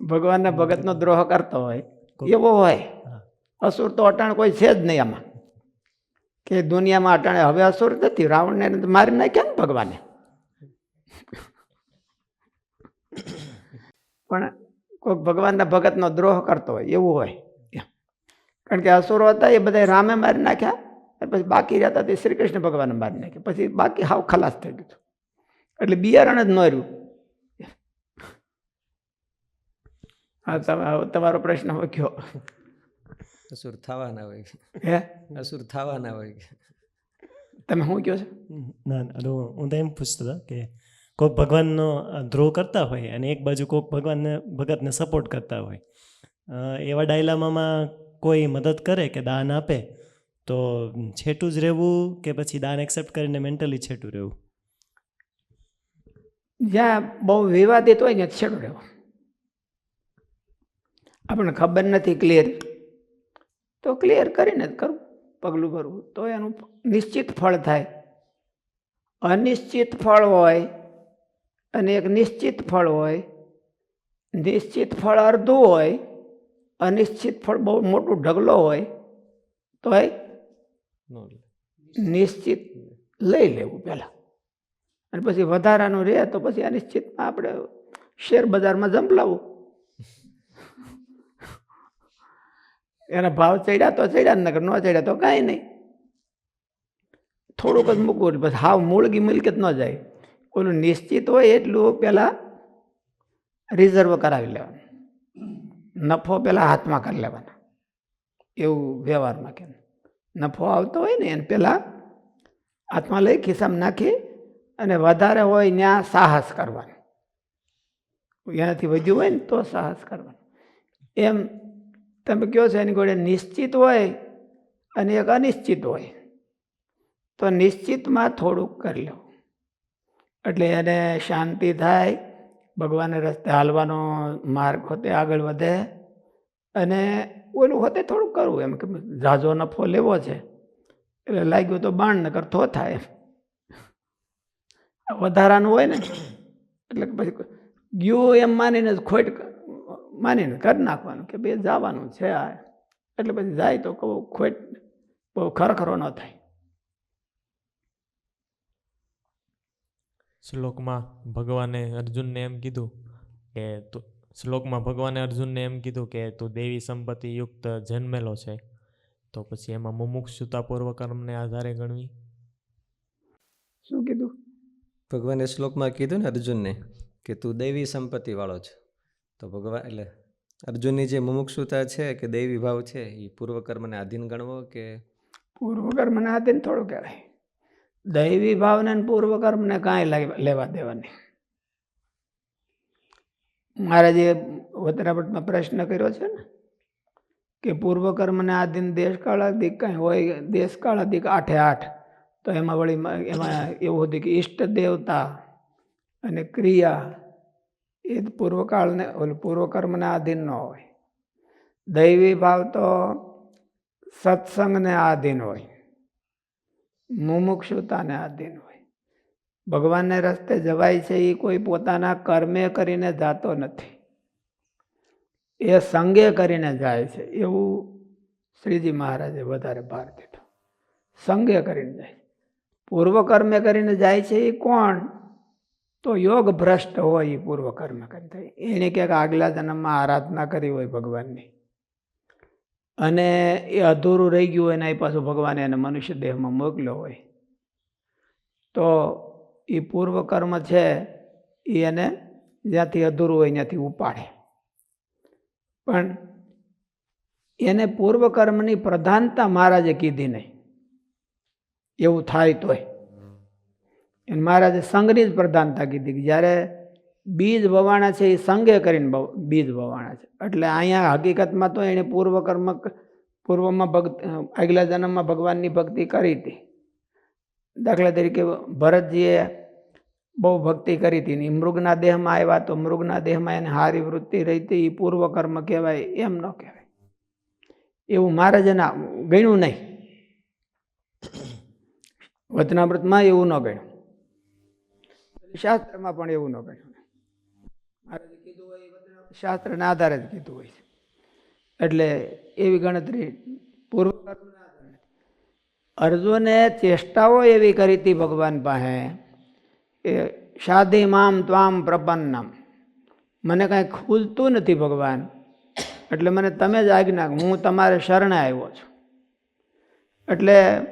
ભગવાનના ભગતનો દ્રોહ કરતો હોય એવો હોય. અસુર તો અટાણ કોઈ છે જ નહીં આમાં. કે દુનિયામાં અટાણે હવે અસુર નથી રાવણને મારી નાખ્યા ને ભગવાને. પણ કોઈક ભગવાનના ભગતનો દ્રોહ કરતો હોય એવું હોય. કારણ કે અસુરો હતા એ બધા રામે મારી નાખ્યા અને પછી બાકી રહેતા તે શ્રી કૃષ્ણ ભગવાને મારી નાખ્યા. પછી બાકી હાવ ખલાસ થઈ ગયું એટલે બિયારણ જ ન રહ્યું હા તમે તમારો પ્રશ્ન હવે કયો અસુર થવાના હોય. હે? અસુર થવાના હોય. તમે શું કહો છો? ના ના તો હું તો એમ પૂછતો હતો કે કોઈક ભગવાનનો ધ્રો કરતા હોય અને એક બાજુ કોઈક ભગવાનને ભગતને સપોર્ટ કરતા હોય. એવા ડાયલામામાં કોઈ મદદ કરે કે દાન આપે તો છેટું જ રહેવું કે પછી દાન એક્સેપ્ટ કરીને મેન્ટલી છેટું રહેવું? જ્યાં બહુ વિવાદિત હોય ને ત્યાં રહેવું રહેવો. આપણને ખબર નથી ક્લિયર તો ક્લિયર કરીને જ કરવું પગલું ભરવું. તો એનું નિશ્ચિત ફળ થાય. અનિશ્ચિત ફળ હોય અને એક નિશ્ચિત ફળ હોય નિશ્ચિત ફળ અડધું હોય અનિશ્ચિત ફળ બહુ મોટું ઢગલો હોય તો એ નિશ્ચિત લઈ લેવું પહેલાં. અને પછી વધારાનું રહે તો પછી અનિશ્ચિતમાં આપણે શેર બજારમાં જંપલાવું. એના ભાવ ચડ્યા તો ચડ્યા નગર ન ચડ્યા તો કાંઈ નહીં. થોડુંક જ મૂકવું બસ હાવ મૂળગી મિલકત ન જાય. ઓલું નિશ્ચિત હોય એટલું પહેલાં રિઝર્વ કરાવી લેવાનું. નફો પહેલાં હાથમાં કરી લેવાનો. એવું વ્યવહારમાં કે નફો આવતો હોય ને એને પહેલાં હાથમાં લઈ ખિસ્સામાં નાખી અને વધારે હોય ત્યાં સાહસ કરવાનું. એનાથી વધ્યું હોય ને તો સાહસ કરવાનું. એમ તમે કહો છો એની જોડે નિશ્ચિત હોય અને એક અનિશ્ચિત હોય, તો નિશ્ચિતમાં થોડુંક કરી લો. એટલે એને શાંતિ થાય ભગવાનને રસ્તે હાલવાનો માર્ગ હોતે આગળ વધે અને ઓલું હોતે થોડુંક કરવું એમ કે ઝાઝો નફો લેવો છે. એટલે લાગ્યું તો બાણ નકર થો થાય વધારાનું હોય ને, એટલે પછી ગયું એમ માનીને જ ખોટ માનીને કરી નાખવાનું કે બે જવાનું છે આ. એટલે પછી જાય તો કહું ખોટ બહુ ખરખરો ન થાય. શ્લોકમાં ભગવાને અર્જુનને એમ કીધું કે તું શ્લોકમાં ભગવાને અર્જુનને એમ કીધું કે તું દેવી સંપત્તિ યુક્ત જન્મેલો છે. તો પછી એમાં મુમુક્ષુતા કર્મને આધારે ગણવી. શું કીધું? ભગવાને શ્લોકમાં કીધું ને અર્જુનને કે તું દૈવી સંપત્તિ વાળો છે. તો ભગવાન, એટલે અર્જુનની જે મુમુક્ષુતા છે કે દૈવી ભાવ છે, એ પૂર્વકર્મને આધીન ગણવો કે પૂર્વકર્મને આધીન થોડું કહેવાય. દૈવી ભાવને પૂર્વકર્મને કાંઈ લેવા દેવાની. મારે જે વતરાપટમાં પ્રશ્ન કર્યો છે ને, કે પૂર્વકર્મને આધીન દેશકાળાધિક કાંઈ હોય દેશકાળાધિક આઠે આઠ, તો એમાં વળી એમાં એવું હતું કે ઈષ્ટ દેવતા અને ક્રિયા એ પૂર્વકાળને પૂર્વકર્મને આધીન ન હોય. દૈવી ભાવ તો સત્સંગને આધીન હોય. મુમુક્ષુતાને આધીન હોય. ભગવાનને રસ્તે જવાય છે એ કોઈ પોતાના કર્મે કરીને જાતો નથી. એ સંગે કરીને જાય છે એવું શ્રીજી મહારાજે વધારે ભાર દીધો. સંગે કરીને જાય. પૂર્વકર્મે કરીને જાય છે એ કોણ? તો યોગ ભ્રષ્ટ હોય એ પૂર્વકર્મ થાય એણે ક્યાંક આગલા જન્મમાં આરાધના કરી હોય ભગવાનની. અને એ અધૂરું રહી ગયું હોય ને એ પાછું ભગવાને એને મનુષ્ય દેહમાં મોકલ્યો હોય. તો એ પૂર્વકર્મ છે એ એને જ્યાંથી અધૂરું હોય ત્યાંથી ઉપાડે. પણ એને પૂર્વકર્મની પ્રધાનતા મહારાજે કીધી નહીં. એવું થાય તોય. એને મહારાજે સંઘની જ પ્રધાનતા કીધી કે જ્યારે બીજ વવાણા છે એ સંઘે કરીને બીજ વવાણા છે. એટલે અહીંયા હકીકતમાં તો એણે પૂર્વકર્મ પૂર્વમાં ભક્ત આગલા જન્મમાં ભગવાનની ભક્તિ કરી હતી. દાખલા તરીકે ભરતજીએ બહુ ભક્તિ કરી હતી ને મૃગના દેહમાં આવ્યા તો મૃગના દેહમાં એને હારી વૃત્તિ રહી હતી એ પૂર્વકર્મ કહેવાય, એમ ન કહેવાય. એવું મહારાજે ના ગણ્યું નહીં. વચનામૃતમાં એવું ન ગણ્યું. શાસ્ત્રમાં પણ એવું ન કહ્યું. મહારાજે કીધું હોય શાસ્ત્રના આધારે જ કીધું હોય છે. એટલે એવી ગણતરી પૂર્વ. અર્જુને ચેષ્ટાઓ એવી કરી હતી ભગવાન પાસે એ શાદી મામ ત્વામ પ્રપન્નમ. મને કાંઈ ખુલતું નથી ભગવાન. એટલે મને તમે જ આજ્ઞા હું તમારે શરણે આવ્યો છું. એટલે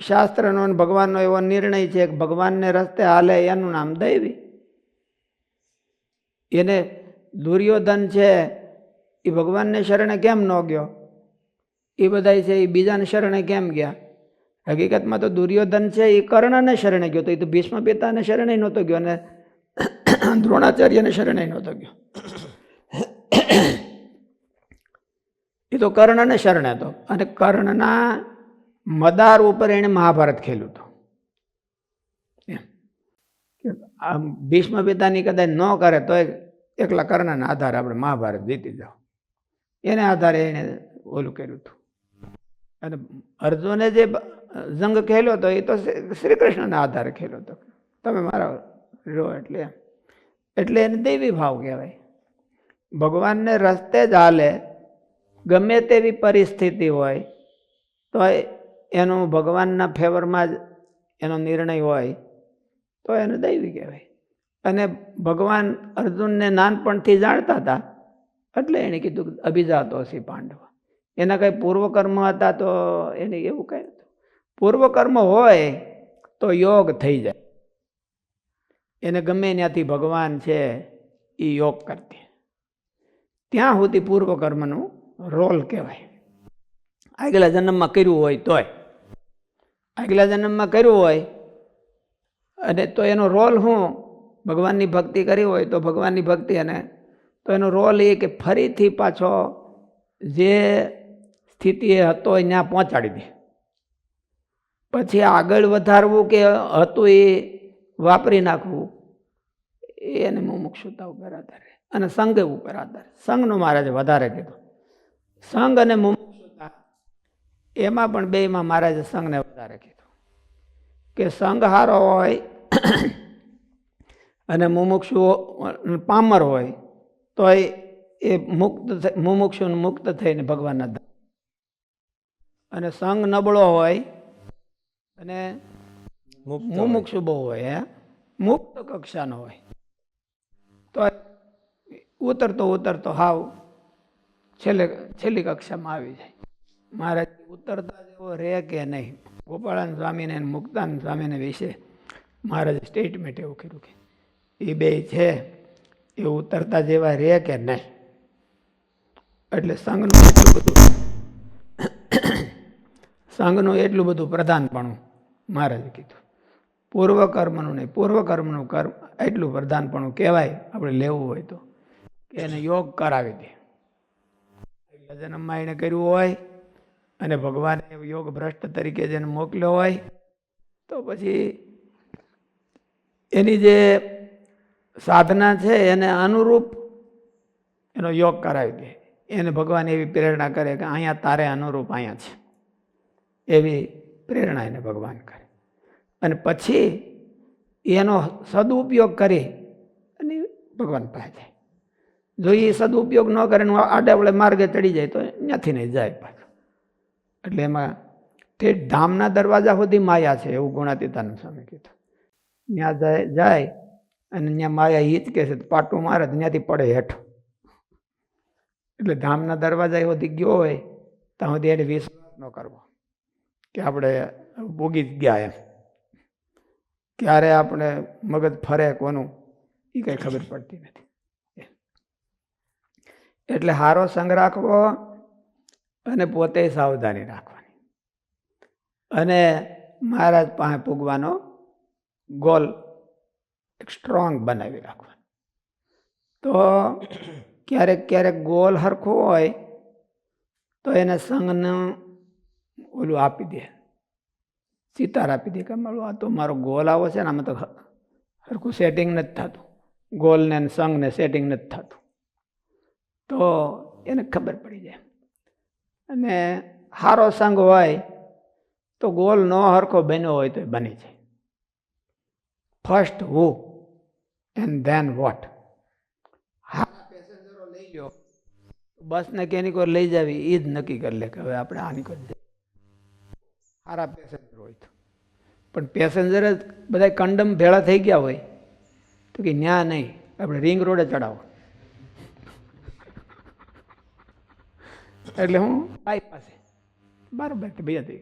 શાસ્ત્રનો અને ભગવાનનો એવો નિર્ણય છે કે ભગવાનને રસ્તે હાલે એનું નામ દૈવી. એને દુર્યોધન છે એ ભગવાનને શરણે કેમ ન ગયો? એ બધા છે એ બીજાને શરણે કેમ ગયા? હકીકતમાં તો દુર્યોધન છે એ કર્ણને શરણે ગયો તો એ તો ભીષ્મ પિતાને શરણે નહોતો ગયો અને દ્રોણાચાર્યને શરણે નહોતો ગયો. એ તો કર્ણને શરણે હતો અને કર્ણના મદાર ઉપર એણે મહાભારત ખેલ્યું હતું. આમ ભીષ્મ પિતાની કદાચ ન કરે તો એકલા કર્ણના આધારે આપણે મહાભારત જીતી જાઓ. એને આધારે એણે ઓલું કર્યું હતું. અને અર્જુને જે જંગ ખેલ્યો હતો એ તો શ્રી કૃષ્ણના આધારે ખેલ્યો હતો. તમે મારા રહો એટલે. એટલે એને દેવી ભાવ કહેવાય. ભગવાનને રસ્તે જ હાલે. ગમે તેવી પરિસ્થિતિ હોય તો એનું ભગવાનના ફેવરમાં જ એનો નિર્ણય હોય, તો એને દૈવી કહેવાય. અને ભગવાન અર્જુનને નાનપણથી જાણતા હતા, એટલે એણે કીધું અભિજાતો હશે પાંડવ. એના કંઈ પૂર્વકર્મ હતા તો એને એવું નહોતું પૂર્વકર્મ હોય તો યોગ થઈ જાય. એને ગમે ત્યાંથી ભગવાન છે એ યોગ કરતી. ત્યાં સુધી પૂર્વકર્મનું રોલ કહેવાય. આગલા જન્મમાં કર્યું હોય તોય આગલા જન્મમાં કર્યું હોય અને તો એનો રોલ શું? ભગવાનની ભક્તિ કરી હોય તો ભગવાનની ભક્તિ અને તો એનો રોલ એ કે ફરીથી પાછો જે સ્થિતિએ હતો એ ત્યાં પહોંચાડી દે. પછી આગળ વધારવું કે હતું એ વાપરી નાખવું, એ એને મુમુક્ષુતા ઉપર આધારે અને સંઘ ઉપર આધારે. સંઘનું મહારાજે વધારે કીધું. સંઘ અને મુમુક્ષુતા એમાં પણ બેમાં મહારાજે સંઘને વધારે કીધું કે સંઘ હારો હોય અને મુમુક્ષુ પામર હોય તો એ મુક્ત મુમુક્ષુને મુમુક્ષુ મુક્ત થઈને ભગવાનના ધામ. અને સંઘ નબળો હોય અને મુમુક્ષુ બહુ હોય હે? મુક્ત કક્ષાનો હોય. તો ઉતરતો ઉતરતો હાવ છેલ્લે છેલ્લી કક્ષામાં આવી જાય. મહારાજ ઉતરતા જેવો રહે કે નહીં. ગોપાળાન સ્વામીને મુક્તાન સ્વામીને વિશે મહારાજ સ્ટેટમેન્ટ એવું કર્યું કે એ બે છે, એ ઉતરતા જેવા રહે કે નહીં. એટલે સંઘનું એટલું બધું સંઘનું એટલું બધું પ્રધાનપણું મહારાજે કીધું. પૂર્વકર્મનું નહીં, પૂર્વકર્મનું કર્મ એટલું પ્રધાનપણું કહેવાય, આપણે લેવું હોય તો. કે એને યોગ કરાવી દે. એટલે જન્મમાં એણે કર્યું હોય અને ભગવાને યોગ ભ્રષ્ટ તરીકે જેને મોકલ્યો હોય, તો પછી એની જે સાધના છે એને અનુરૂપ એનો યોગ કરાવી દે. એને ભગવાન એવી પ્રેરણા કરે કે અહીંયા તારે અનુરૂપ અહીંયા છે. એવી પ્રેરણા એને ભગવાન કરે. અને પછી એનો સદુપયોગ કરી અને ભગવાન પાસે જાય. જો એ સદુપયોગ ન કરે આડે આડાવડે માર્ગે ચડી જાય તો ત્યાંથી નહીં જાય પાછું એટલે એમાં તે ધામના દરવાજા સુધી માયા છે એવું ગુણાતીતાનંદ સ્વામી કીધું ત્યાં જાય જાય અને ત્યાં માયા હિચકે છે, પાટું મારે ત્યાંથી પડે હેઠ. એટલે ધામના દરવાજા સુધી ગયો હોય ત્યાં સુધી એને વિશ્વાસ ન કરવો કે આપણે ભોગી જ ગયા એમ. ક્યારે આપણે મગજ ફરે કોનું એ કંઈ ખબર પડતી નથી. એટલે હારો સંગ રાખવો અને પોતે સાવધાની રાખવાની. અને મહારાજ પાસે પૂગવાનો ગોલ એક સ્ટ્રોંગ બનાવી રાખવાનો. તો ક્યારેક ક્યારેક ગોલ હરખો હોય તો એને સંઘને ઓલું આપી દે, સિતાર આપી દે કે મારું આ તો મારો ગોલ આવો છે ને આમાં તો સરખું સેટિંગ નથી થતું. ગોલને સંઘને સેટિંગ નથી થતું. તો એને ખબર પડી જાય. અને સારો સંઘ હોય તો ગોલ ન હરખો બન્યો હોય તો એ બની જાય first who and then what હા પેસેન્જરો લઈ લ્યો. બસને કેની કોઈ લઈ જાવી? એ જ નક્કી કરી લે કે હવે આપણે આની કોઈ જાય સારા પેસેન્જર હોય તો. પણ પેસેન્જર જ બધા કંડમ ભેળા થઈ ગયા હોય તો કે ન્યા નહીં, આપણે રિંગ રોડે ચડાવો એટલે હું બાઈ પાસે બરાબર કે ભાઈ હતી.